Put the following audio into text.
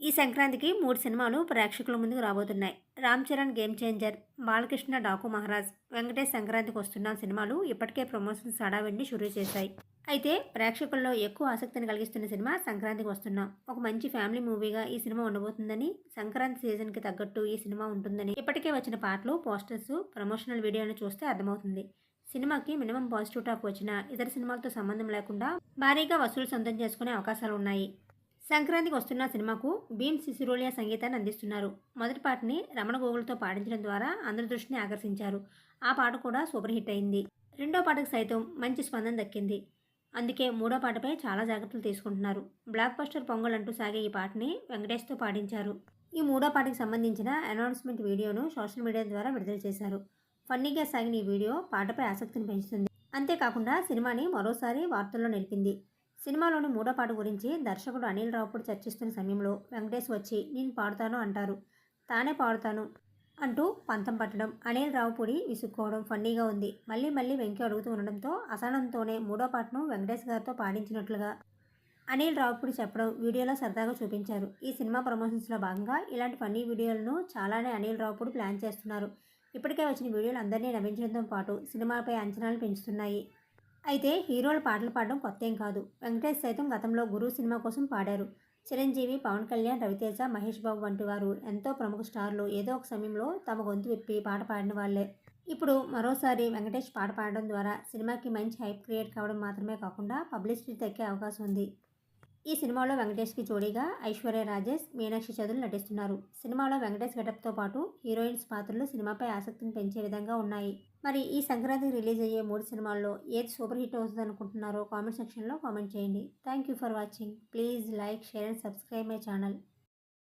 ఈ సంక్రాంతికి మూడు సినిమాలు ప్రేక్షకుల ముందుకు రాబోతున్నాయి. రామ్ చరణ్ గేమ్ చేంజర్ బాలకృష్ణ డాకు మహారాజ్ వెంకటేష్ సంక్రాంతికి వస్తున్న సినిమాలు ఇప్పటికే ప్రమోషన్స్ హడావిడిని షురూ చేశాయి. అయితే ప్రేక్షకుల్లో ఎక్కువ ఆసక్తిని కలిగిస్తున్న సినిమా సంక్రాంతికి వస్తున్నాం ఒక మంచి ఫ్యామిలీ మూవీగా ఈ సినిమా ఉండబోతుందని సంక్రాంతి సీజన్కి తగ్గట్టు ఈ సినిమా ఉంటుందని ఇప్పటికే వచ్చిన పాటలు పోస్టర్స్ ప్రమోషనల్ వీడియోను చూస్తే అర్థమవుతుంది. సినిమాకి మినిమం పాజిటివ్ టాక్ వచ్చినా ఇతర సినిమాలతో సంబంధం లేకుండా భారీగా వసూలు సొంతం చేసుకునే అవకాశాలు ఉన్నాయి. సంక్రాంతికి వస్తున్న సినిమాకు భీమ్ సిసిరోలియా సంగీతాన్ని అందిస్తున్నారు. మొదటి పాటని రమణ గోగులతో పాడించడం ద్వారా అందరి దృష్టిని ఆకర్షించారు. ఆ పాట కూడా సూపర్ హిట్ అయింది. రెండో పాటకు సైతం మంచి స్పందన దక్కింది. అందుకే మూడో పాటపై చాలా జాగ్రత్తలు తీసుకుంటున్నారు. బ్లాక్ బస్టర్ పొంగల్ అంటూ సాగే ఈ పాటని వెంకటేష్తో పాడించారు. ఈ మూడో పాటకి సంబంధించిన అనౌన్స్మెంట్ వీడియోను సోషల్ మీడియా ద్వారా విడుదల చేశారు. ఫన్నీగా సాగిన ఈ వీడియో పాటపై ఆసక్తిని పెంచుతుంది. అంతేకాకుండా సినిమాని మరోసారి వార్తల్లో నిలిపింది. సినిమాలోని మూడో పాట గురించి దర్శకుడు అనిల్ రావుపూడి చర్చిస్తున్న సమయంలో వెంకటేష్ వచ్చి నేను పాడుతాను అంటారు. తానే పాడుతాను అంటూ పంతం పట్టడం అనిల్ రావుపూడి విసుక్కోవడం ఫన్నీగా ఉంది. మళ్ళీ మళ్ళీ వెంకీ అడుగుతూ ఉండడంతో అసహనంతోనే మూడో పాటను వెంకటేష్ గారితో పాడించినట్లుగా అనిల్ రావుపూడి చెప్పడం వీడియోలో సరదాగా చూపించారు. ఈ సినిమా ప్రమోషన్స్లో భాగంగా ఇలాంటి ఫన్నీ వీడియోలను చాలానే అనిల్ రావుపూడి ప్లాన్ చేస్తున్నారు. ఇప్పటికే వచ్చిన వీడియోలు అందరినీ నవ్వించడంతో పాటు సినిమాపై అంచనాలు పెంచుతున్నాయి. అయితే హీరోలు పాటలు పాడడం కొత్త ఏం కాదు. వెంకటేష్ సైతం గతంలో గురు సినిమా కోసం పాడారు. చిరంజీవి పవన్ కళ్యాణ్ రవితేజ మహేష్ బాబు వంటి వారు ఎంతో ప్రముఖ స్టార్లు. ఏదో ఒక సమయంలో తమ గొంతు విప్పి పాట పాడిన వాళ్ళే. ఇప్పుడు మరోసారి వెంకటేష్ పాట పాడడం ద్వారా సినిమాకి మంచి హైప్ క్రియేట్ కావడం మాత్రమే కాకుండా పబ్లిసిటీ దక్కే అవకాశం ఉంది. ఈ సినిమాలో వెంకటేష్కి జోడీగా ఐశ్వర్య రాజేష్ మీనాక్షి చౌదరి నటిస్తున్నారు. సినిమాలో వెంకటేష్ గెటప్తో పాటు హీరోయిన్స్ పాత్రలు సినిమాపై ఆసక్తిని పెంచే విధంగా ఉన్నాయి. మరి ఈ సంక్రాంతికి రిలీజ్ అయ్యే మూడు సినిమాల్లో ఏది సూపర్ హిట్ అవుతుంది అనుకుంటున్నారో కామెంట్ సెక్షన్లో కామెంట్ చేయండి. Thank you for watching. Please like share and subscribe my channel.